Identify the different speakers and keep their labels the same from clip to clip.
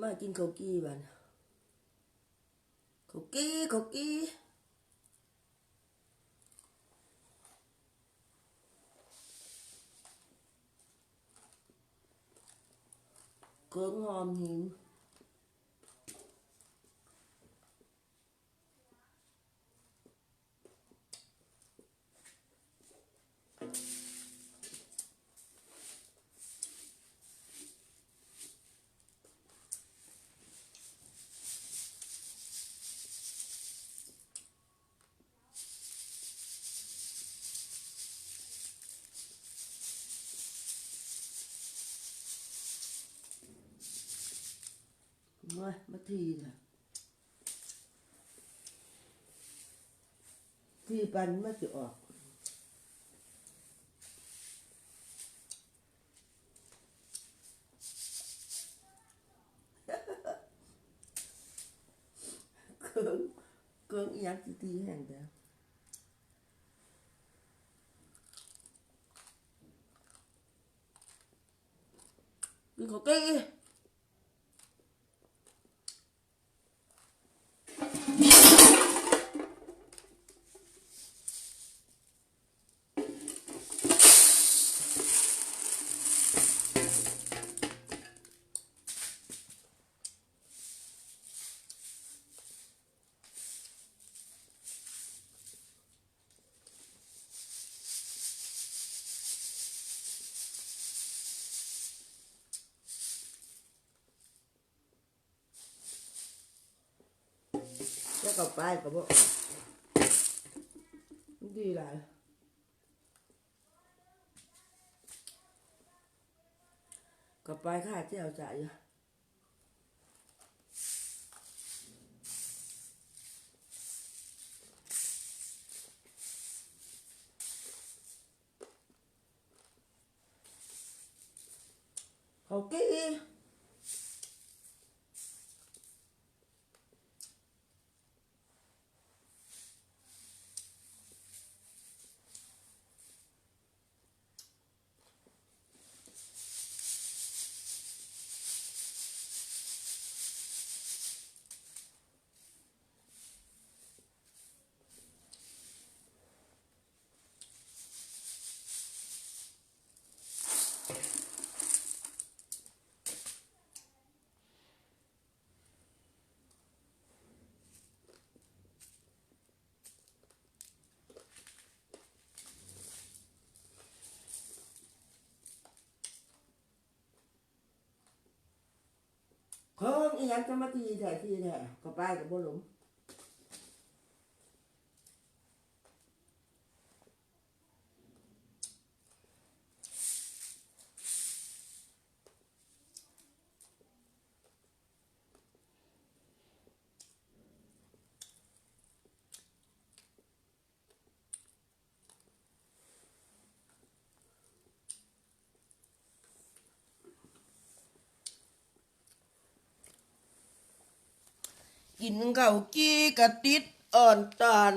Speaker 1: มากินข้ากี้บ้านข้ากี้ข้ากี้ก็งหอมหิน มามาทีนะทีปันมาจะออกเก็ไปก็บอกดีหลายก็ไปค่าเจ้าจ่ายอยู่เขากี้เพิ่ง อีหยังจะมาตีแท้ทีแท้ก็ไปกับบ่หลง กินข้าวกี้กะติดอ่อนตอน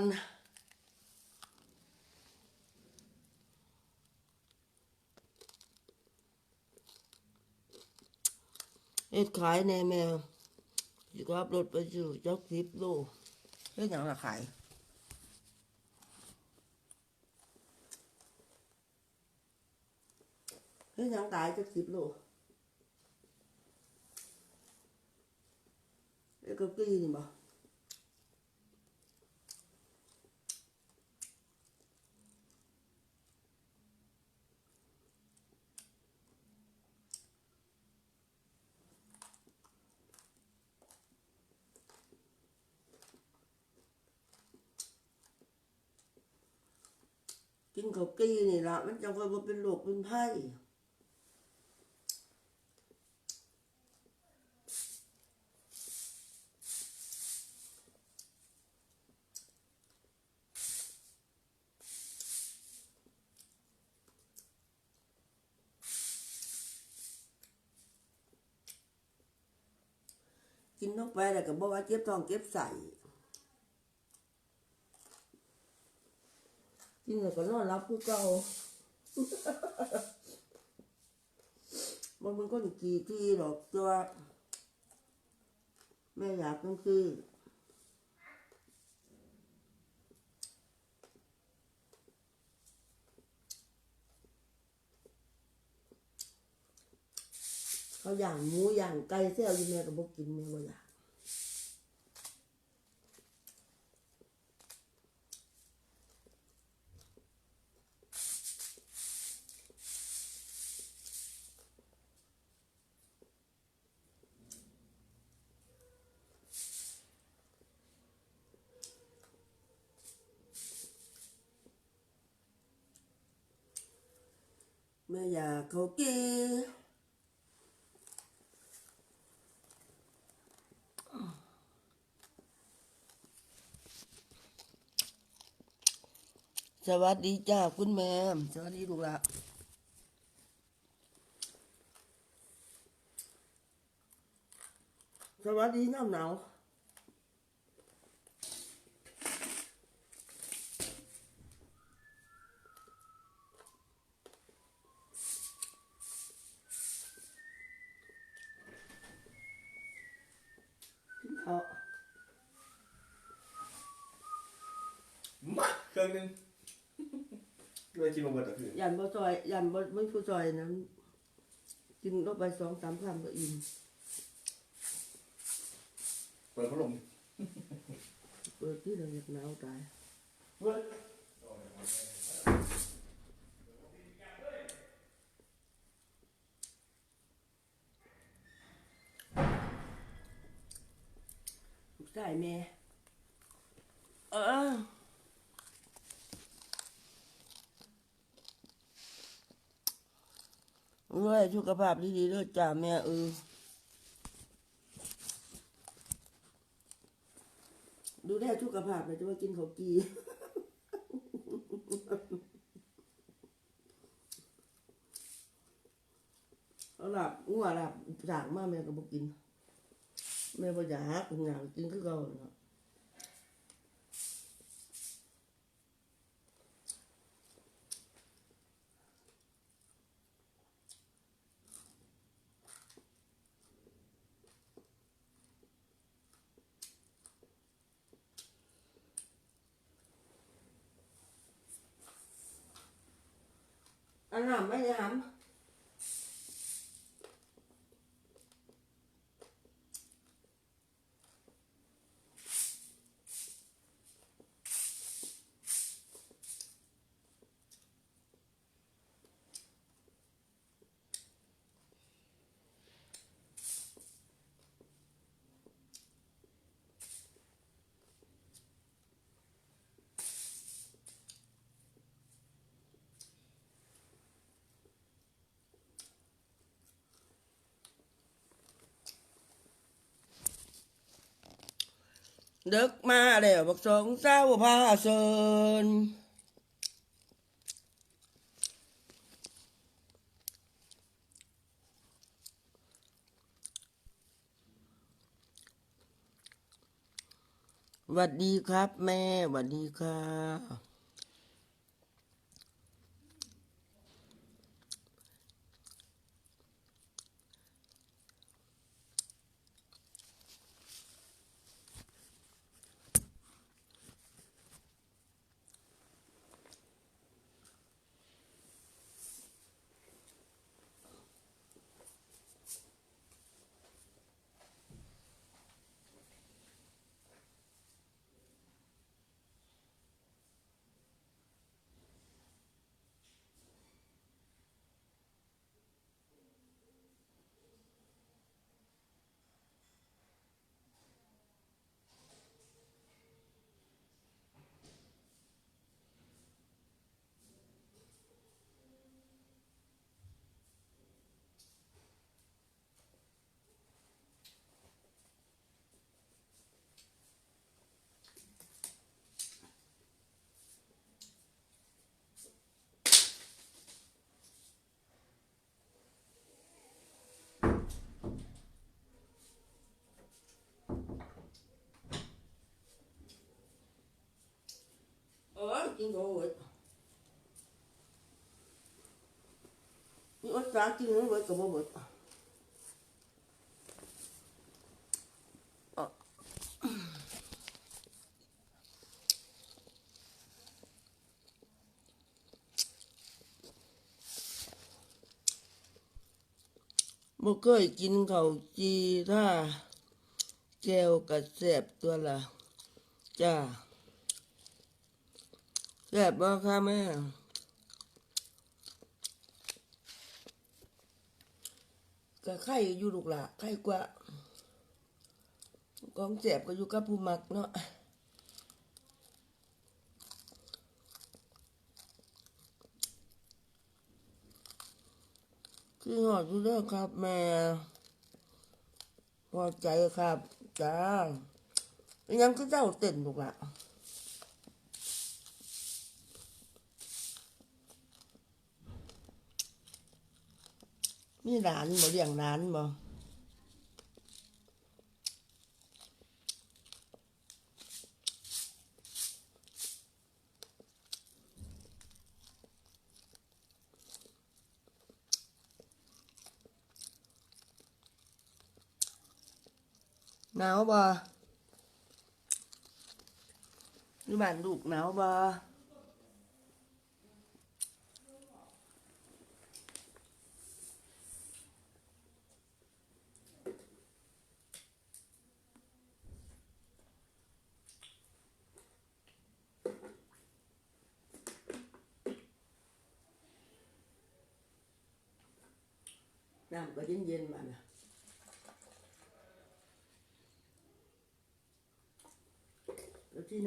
Speaker 1: เอ็ดขายแน่แม่สิขับรถไปสู่จักสิบโลเฮ็ดหยังล่ะขายเฮ็ดหยังตายจักสิบโล เอ็ดกับกี้นี่บ่กินข้าวกี้นี่ละมันจังว่าบ่เป็นโรคเป็นไข้ ไปแล้วก็บอกว่าเจ็บทองเจ็บไส้กินแล้วก็นอนรับคือเก่ามันเป็นคนกี่ที่หรอกตัวแม่อยากก็คือเขาอย่างหมูอย่างไก่เสี่ยวอยู่แม่ก็บอกกินแม่บ่อยาก แม่อยากเขาเกสวัสดีจ้าคุณแม่สวัสดีลูกหละสวัสดีน้ำหนาวเอา
Speaker 2: มาเค รื่องหนึงด้วยกินมาเบิดอะคือ
Speaker 1: ยันบ่ซอยยันบ่ไม่ผู้ซอยนั้นกินลงไปสองสามคำก็อิ่ม
Speaker 2: เปิดพัดลม
Speaker 1: เปิดที่เราอยากหนาวตาย
Speaker 2: เว้ย
Speaker 1: ลูกชายแม่เออเว้ย สุขภาพดีๆเด้อจ้าแม่เออดูแลสุขภาพเลยจะว่ากินข้าวกีเอาหลับงัวหลับสากมาแม่ก็บอกกินแม่บ่อยากกินอยากกินคือเก่าเนาะ อันนั้นไม่ได้ทำ เด็กมาแล้วบักสองสาวพาเซินหวัดดีครับแม่หวัดดีค่ะ fucking go with. You are talking about the moment. một cái chín cầu chi ra treo cả sẹp tôi là chà แก้วกระแสบตัวละจ้าแสบบ่ค่ะแม่ก็ไข่อยู่ลูกละไข่กว่าของแสบก็อยู่กับผู้มักเนาะคือหอดอยู่เด้อครับแม่ พอใจครับจ้ายังคือเจ้าเต้นลูกละ มีหลานบ่เลี้ยงหลานบ่หนาวบ่อยู่บ้านลูกหนาวบ่ น้ำก็เย็นๆมาน่ะแล้วที่ห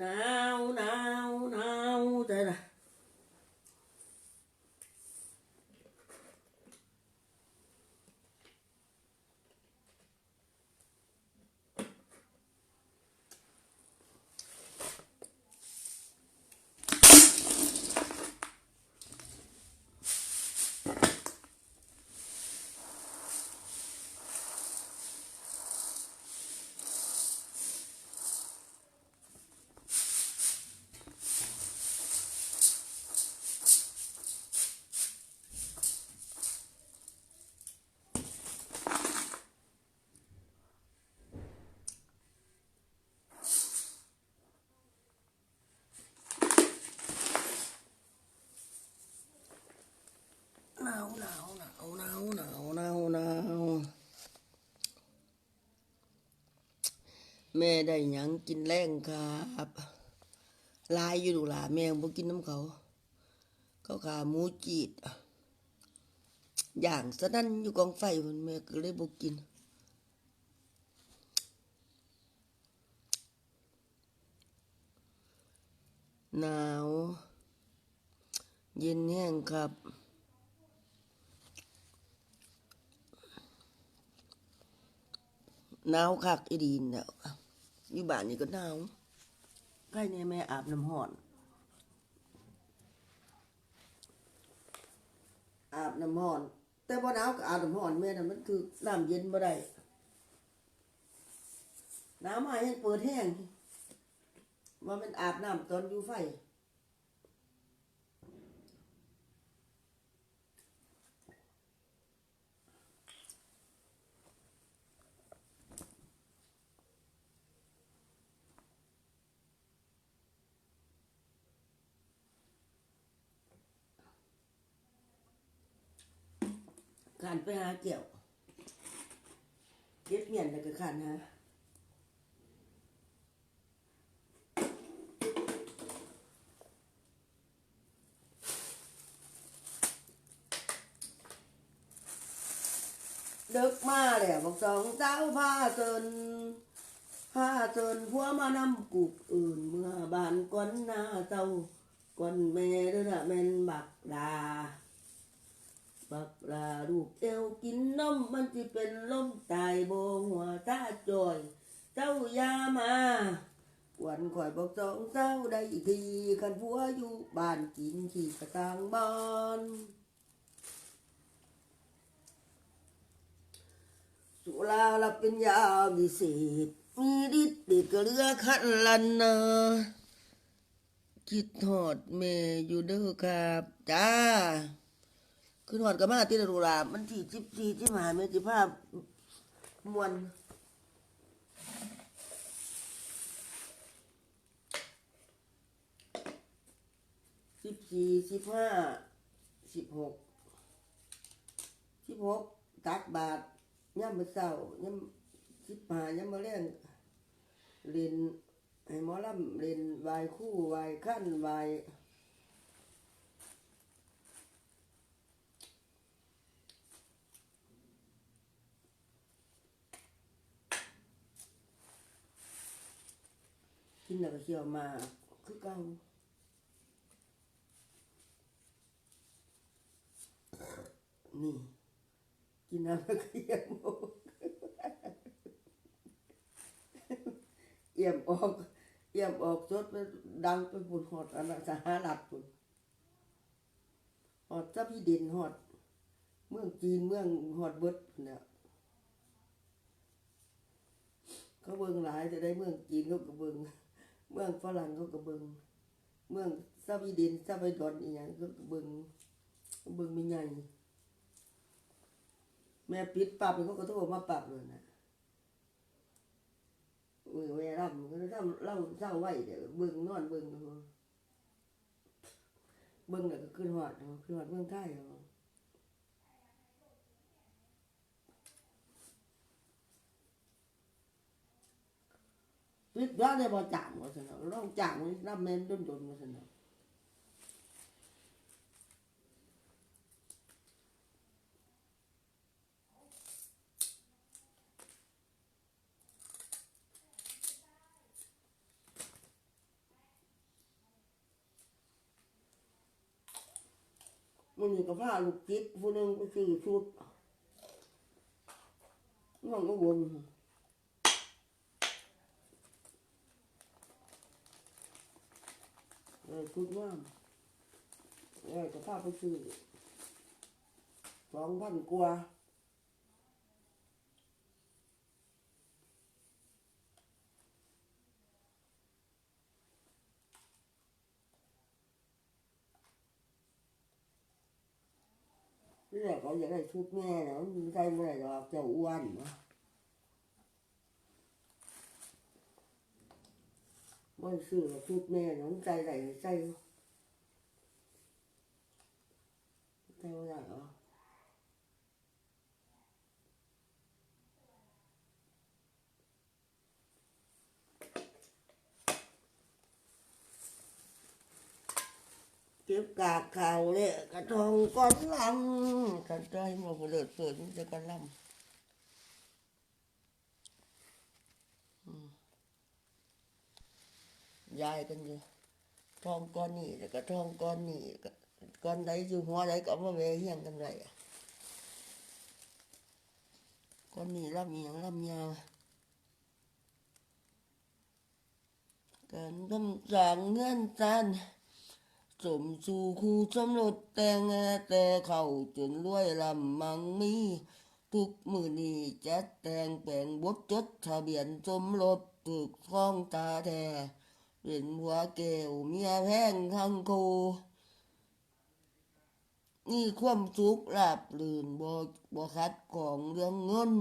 Speaker 1: น้าหนาวบ้านเขากันปัญญังบ้านหนาวหนาวหนาวแต่ละหนาวหนาวหนาวหนาวหนาวหนาวหนาว แม่ได้หยังกินแรงครับลายอยู่ดูล่ะแม่บ่กินน้ำเขา เขาขาหมูจีดอย่างสะนั่นอยู่กองไฟมันแม่ก็เลยบ่กินหนาว เย็นแห้งครับหนาวคักอีดีนแล้ว อยู่บ้านนี่ก็หนาวใกล้เนี่ยแม่อาบน้ำห้อน อาบน้ำห้อน แต่พอหนาวก็อาบน้ำห้อนแม่น่ะมันคือน้ำเย็นบ่ได้หนาวมายังเปิดแห้งว่ามันอาบน้ำตอนอยู่ไฟ ขานไปหาเกี่ยวเย็บเมียนแล้วก็ขานหาเด็กมาแล้วบอกสองเจ้าพาเซินพาเซินผัวมานำกูกอื่น เมื่อบานก้อนหน้าเจ้าก้อนแม่ด้อละแม่นบักดา บักลาลูกเอวกินนมมันจะเป็นลมตายโบหัวตาจอย เจ้ายามาวันข่อยบอกสองเศร้าได้ทีคันผัวอยู่บ้านกินขี่กระตังบ้านสุราลับเป็นยาวิเศษ มีฤทธิ์เด็ดกระเรือขันลันนาคิดหอดเมอยู่เด้อครับ จ้า ขึ้นหอดกับมาที่ดารุรามันที่จิบจีจิบหาเมจิภาพมวนสิบสี่สิบห้าสิบหกสิบหกตักบาทย่ำมือเศร้าย่ำสิบหาย่ำมาเล่นเรียนให้หมอลำเรียนวายคู่วายขั้นวาย กินแล้วก็เคี่ยวมาคือเก่านี่ กินน้ำแล้วก็เยี่ยมออกเยี่ยมออกเยี่ยมออกจดไปดังไปปุ่นหอดอันนั้นสหรัฐปุ่นหอดเจ้าพี่เด่นหอด เมืองจีนเมืองหอดเบิดเนี่ยเขาเบิ่งหลายจะได้เมืองจีนเขาก็เบิ่ง เมืองฝรั่งเขาก็เบิงเมืองซาบีเดนซาบดอนอีหยังเขาก็เบิงเบิงไม่ใหญ่แม่ปิดปรับเขาก็โทรมาปรับเลยนะเมือแม่รับมันก็ทำเล่าเศร้าไหวเดี๋ยวเบิ่งนอนเบิ่งเบิ่งแล้วก็ขึ้นหอดขึ้นหอดเมืองไทยเอา ปิดแล้วได้บ่จ่างว่าซั่นเนาะร้องจ่างนี่รับแม่นดุนๆว่าซั่นเนาะมันมีกับผ้าลูกจิตผู้นึงไปซื้อชุดน้องก็วน เออชุดว่าเออกับผ้าไปซื้อสองพันกว่าเนี่แหละเขาอยากได้ชุดแม่นะมันใส่เมื่อไหร่หรอกเจ้าอ้วนเนาะ ไม่ซื้อหรอกชุดแม่เนาะมันใส่ไหนใส่ใส่เมื่อไหร่หรอเก็บกากข่าวเลยกระทองก้อนลำกันใจหมดเลือดเปิดมันจะกันลำอืม ยายกันอยู่ทองก้อนนี่แล้วก็ทองก้อนนี่ก้อนใดอยู่หัวใดก็มาแหวเฮียงกันไรอะก้อนนี่ลำอหย่างลำยาวการทำจางเงื่อนจันสมสู่คู่สมรสแต่งแต่เขาจนรวยลำมังมีทุกมือนี้จัดแต่งแปลงบทจดทะเบียนสมรสตึกท้องตาแท้ เป็นหัวแก้วเมียแพงทังโคนี่ความสุขราบลื่นบ่บ่คัดของเรื่องเงิน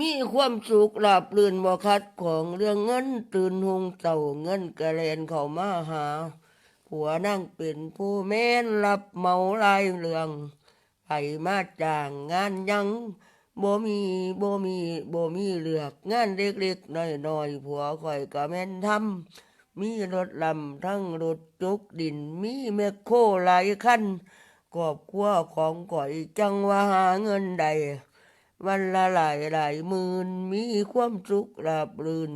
Speaker 1: มีความสุขหลับลื่นบ่คัดของเรื่องเงินตื่นหงเต่าเงินกระเลนเข้ามาหา ผัวนั่งเป็นผู้แม่นรับเมาลายเรื่องไปมาจ้างงานยังบ่มีบ่มีบ่มีเลือกงานเล็กๆน้อยๆผัวข่อยก็แม่นทำมีรถลำทั้งรถจุกดินมีแมคโคหลายคันครอบครัวของก่อยจังว่าหาเงินใด วันละหลายหลายหมื่นมีความสุขราบรื่น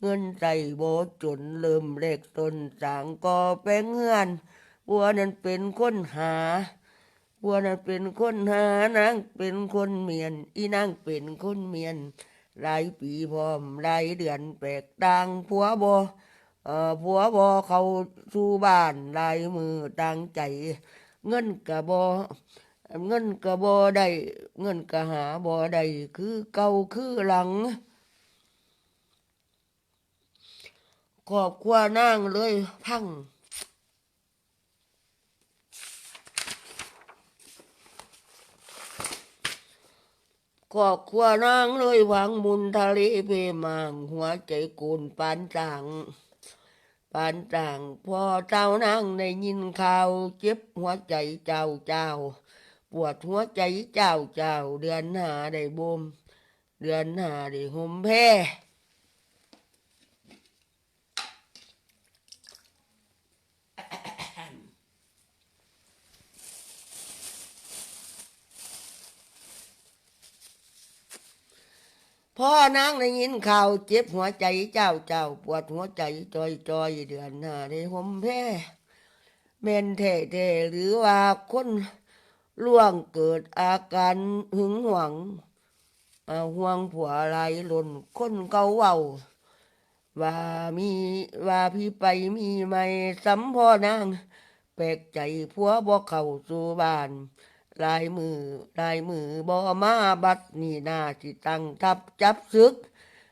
Speaker 1: เงินใจโบจนเริ่มเล็กตนสางก่อแป้งเฮือนบัวนั้นเป็นคนหาบัวนั้นเป็นคนหานางเป็นคนเมียน อีนางเป็นคนเมียน หลายปีพร้อมหลายเดือนแปลกต่างผัวบเอ่อผัวบเขาสู่บ้านหลายมือต่างใจ เงินกะบ เงินกะบได้เงินกะหาบ่ได้คือเก่าคือหลังครอบครัวนางเลยพังครอบครัวนางเลยหวังมุนทะเลเพมาง หัวใจกูนปานจางปานจาง พอเจ้านางได้ยินข่าวเจ็บหัวใจเจ้าเจ้า ปวดหัวใจเจ้าเจ้าเดือนหาได้บ่มเดือนหาได้ห่มแพรพ่อนางได้ยินข่าวเจ็บหัวใจเจ้าเจ้า ปวดหัวใจจอยจอยเดือนหน้าได้ห่มแพ้เมนแท้แท้หรือว่าคน ล่วงเกิดอาการหึงหวงห่วงผัวลายหล่นคนเก่าเว้าว่ามีว่าพี่ไปมีไม่สัมพ่อนาง แปลกใจผัวบ่เข้าสู่บ้าน ลายมือลายมือบ่มาบัดนี่นาสิตั้งทับจับซึก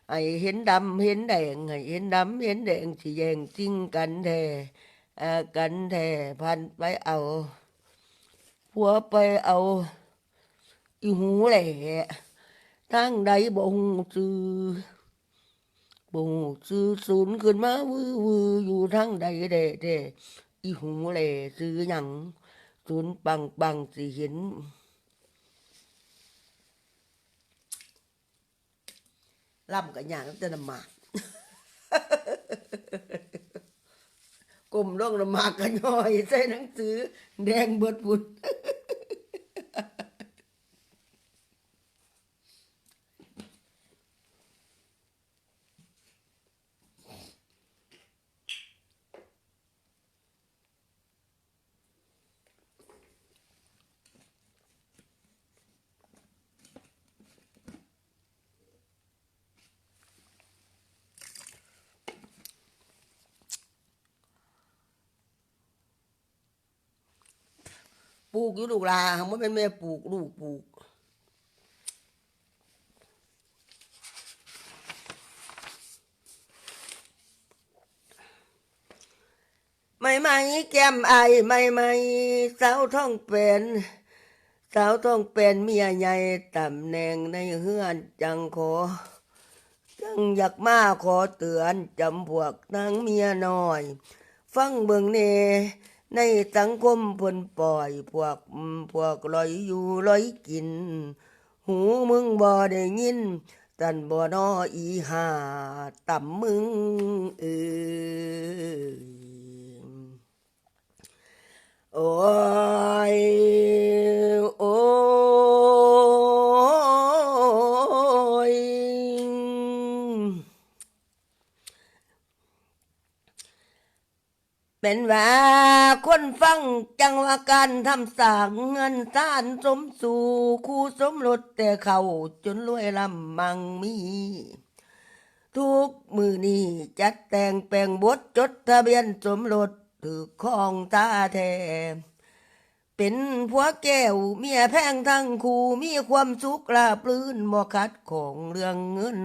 Speaker 1: ไอเห็นดำเห็นแดงไอเห็นดำเห็นแดงสิแย่งจริงกันแท่กันแท้พันไปเอา ผัวไปเอาอีหูแหล่ทางใดบ่หูจือบ่หูจือศูนย์ขึ้นมาวือวืออยู่ทางใดแด่แด่อีหูแหล่ซื้อหยังศูนย์ปังปังสิเห็นล่ำกับอย่างแต่น้ำหมากกลมร่องน้ำหมากกันย่อยใส่หนังสือ แดงเบิดบุญ ป ลูกอยู่ลูกลาหังมันเป็นแม่ปลูกลูกปลูกไม่ไม่แก้มไอไม่ไม่สาวท้องเป็นสาวท้องเป็นเมียใหญ่ตำแหน่งในเฮือนจังขอ จังอยากมาขอเตือนจำพวกนางเมียน้อย ฟังเบิ่งเน ในสังคมเพิ่นปล่อยพวกพวกลอยอยู่ลอยกิน หูมึงบ่ได้ยินตันบ่นออีหาต่ำมึงเอ้ยโอ้ยโอ้ย เป็นว่าคนฟังจังว่าการทำสางเงินสานสมสู่คู่สมรสแต่เขาจนรวยลำมังมี ทุกมือนี้จัดแต่งแปลงบทจดทะเบียนสมรสถือของตาแทเป็นผัวแก้วเมียแพงทั้งคู่มีความสุขลาบลื่นบ่คัดของเรื่องเงิน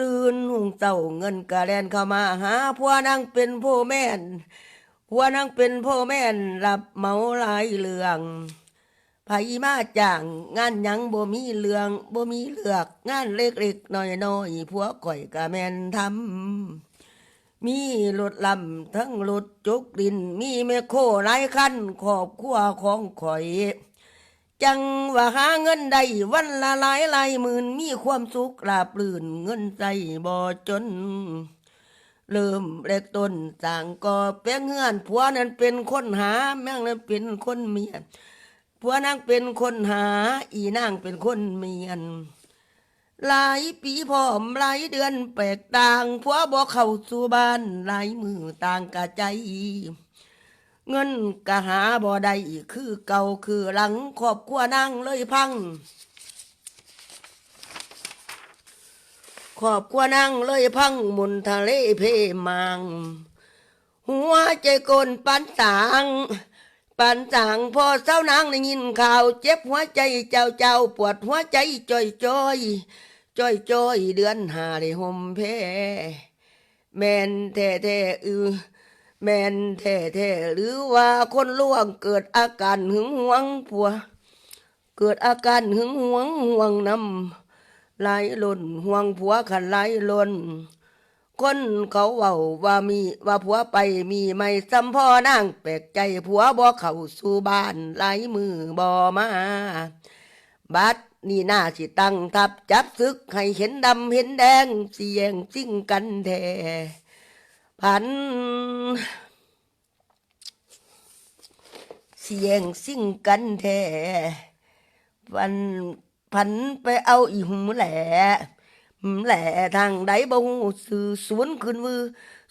Speaker 1: ตื่นหุงเต้าเงินกะแลนเข้ามาหาผัวนางเป็นพ่อแม่นผัวนางเป็นพ่อแม่นรับเมาหลายเรื่องไผมาจ้างงานหยังบ่มีเรื่องบ่มีเลือกงานเล็กๆน้อยๆผัวก่อยกะแม่นทำมีรถลำทั้งรถจกดิน มีแม่โคหลายคันครอบครัวของข่อย จังว่าหาเงินได้วันละหลายหลายหมื่นมีความสุขราบรื่นเงินใจบ่จน เริ่มแรกต้นต่างก็แป้งเงื่อนผัวนั้นเป็นคนหา แม่งนั้นเป็นคนเมียนผัวนางเป็นคนหา อีนางเป็นคนเมียนหลายปีพร้อมหลายเดือนแปลกต่างผัวบอกเข้าสู่บ้านหลายมือต่างกะใจ เงินกะหาบ่ได้คือเก่าคือหลังครอบครัวนางเลยพังครอบครัวนางเลยพังมุนทะเลเพมัง หัวใจกลปันต่างปันต่างพอเจ้านางได้ยินข่าว เจ็บหัวใจเจ้าเจ้าปวดหัวใจจ้อยจ้อยจ้อยจ้อยเดือนหาได้ห่มเพแม่นแท้แท้ๆอือ แม่นแท้แท้ๆหรือว่าคนล่วงเกิดอาการหึงหวงผัว เกิดอาการหึงหวงห่วงน้ำไหลล่นห่วงผัวขันไหลล่นคนเขาเว้าว่ามีว่าผัวไปมีไม่ซ้ำพ่อนางแปลกใจผัวบ่เข้าสู่บ้านไหลมือบ่มาบัดนี่น่าสิตั้งทับจับซึกให้เห็นดำเห็นแดงเสียงซิ่งกันแท้ พันเสียงซิ่งกันแท้วันพันไปเอาอีหุมแหล่แหล่ทางใดบ่ฮู้สื่อสวนขึ้นวือ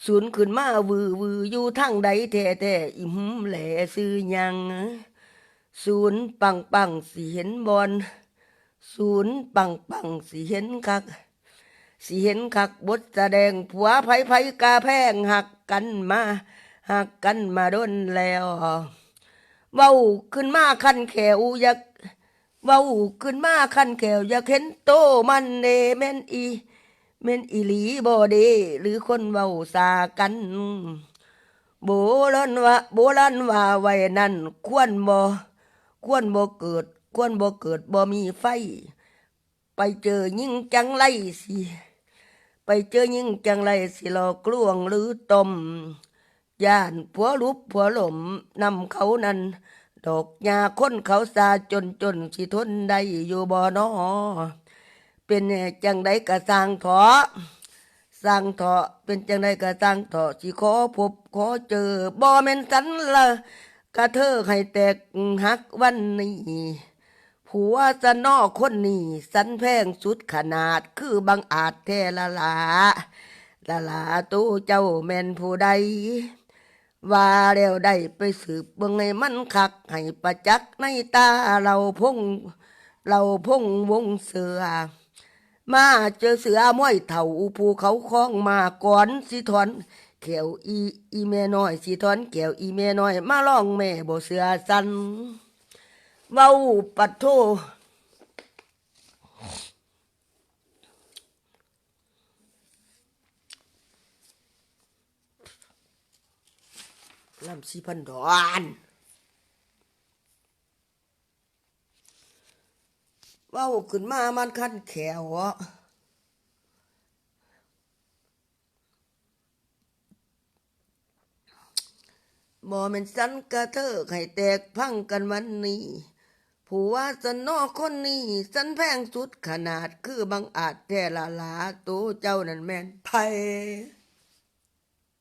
Speaker 1: สวนขึ้นมาวือวืออยู่ทางใดแท้แท้อีหุมแหล่ซื้อยังศูนย์ปังปังสิเห็นบอลศูนย์ปังปังสิเห็นคัก สิเห็นคักบทแสดงผัวไผไผกาแพงหักกันมาหักกันมาโดนแล้วเว้าขึ้นมาคันแขวอยากเว้าขึ้นมาคันแขวอยากเห็นโตมันเนแม่นอีแม่นอีหลีบ่เดหรือคนเว้าสากันโบราณว่าโบราณว่าไว้นั่นควรบ่ควรบ่เกิดควรบ่เกิดบ่มีไฟ ไปเจอยิ่งจังไรสิ เจอยิ่งจังไรสิหลอกลวงหรือต้มย่านผัวลุบผัวหลมนำเขานั้น ดอกยาค้นเขาสาจนจนสิทนได้อยู่บ่นอเป็นจังไดกะสร้างเถาะสร้างเถาะเป็นจังไดกะสร้างเถาะสิขอพบขอเจอบ่แม่นสันละกะเธอให้แตกหักวันนี้ ผัวจะนอคนนี้สันแพงสุดขนาดคือบังอาจแทละลาละลาตู้เจ้าแม่นผู้ใด ว่าแล้วได้ไปสืบเบิ่งให้มันคัก ให้ประจักษ์ในตาเราพงเราพงวงเสือ มาเจอเสือม้อยเถ่าภูเขาคล้องมาก่อนสิถอนแขวอีอีแม่น้อยสิถอนแขวอีแม่น้อย มาล่องแม่บ่เสือสัน เว้าปัดโทลำสีพันดอนเว้าขึ้นมา มันคันแขวะบ่แม่นสันกระเทอให้แตกพังกันวันนี้ ผัวสันนอคนนี้สันแพงสุดขนาดคือบังอาจแท่ละลาตัวเจ้านั่นแม่นไพ